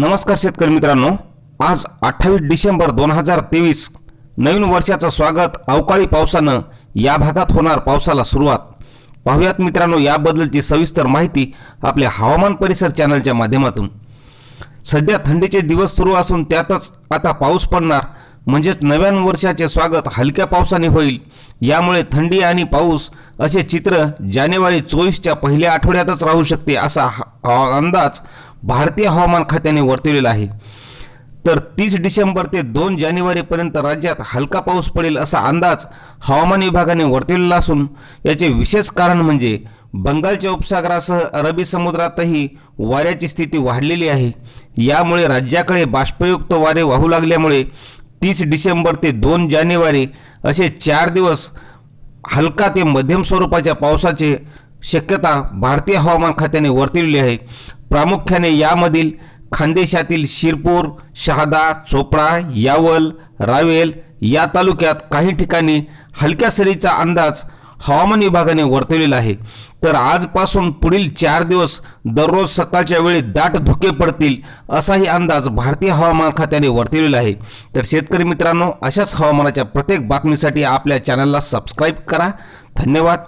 नमस्कार शेतकरी मित्रांनो. आज अठ्ठावीस डिसेंबर दोन हजार तेवीस नवीन वर्षाचं स्वागत अवकाळी पावसानं या भागात होणार पावसाला सुरुवात. पाहुयात मित्रांनो याबद्दलची सविस्तर माहिती आपल्या हवामान परिसर चॅनलच्या माध्यमातून. सध्या थंडीचे दिवस सुरू असून त्यातच आता पाऊस पडणार म्हणजेच नव्या वर्षाचे स्वागत हलक्या पावसाने होईल. यामुळे थंडी आणि पाऊस असे चित्र जानेवारी चोवीसच्या पहिल्या आठवड्यातच राहू शकते असा हा- अंदाज भारतीय हवामान खात्याने वर्तवलेला आहे. तर तीस डिसेंबर ते दोन जानेवारीपर्यंत राज्यात हलका पाऊस पडेल असा अंदाज हवामान विभागाने वर्तवलेला असून याचे विशेष कारण म्हणजे बंगालच्या उपसागरासह अरबी समुद्रातही वाऱ्याची स्थिती वाढलेली आहे. यामुळे राज्याकडे बाष्पयुक्त वारे वाहू लागल्यामुळे तीस डिसेंबर ते दोन जानेवारी असे चार दिवस हलका ते मध्यम स्वरूपाच्या पावसाचे शक्यता भारतीय हवामान खात्याने वर्तविली आहे. प्रामुख्याने यामधील खानदेशातील शिरपूर शहादा चोपडा यावल रावेल या तालुक्यात काही ठिकाणी हलक्या सरीचा अंदाज हवामान विभागाने वर्तवलेला आहे. तर आजपासून पुढील चार दिवस दररोज सकाळच्या वेळी दाट धुके पडतील असाही अंदाज भारतीय हवामान खात्याने वर्तवलेला आहे. तर शेतकरी मित्रांनो अशाच हवामानाच्या प्रत्येक बातमीसाठी आपल्या चॅनलला सबस्क्राईब करा. धन्यवाद.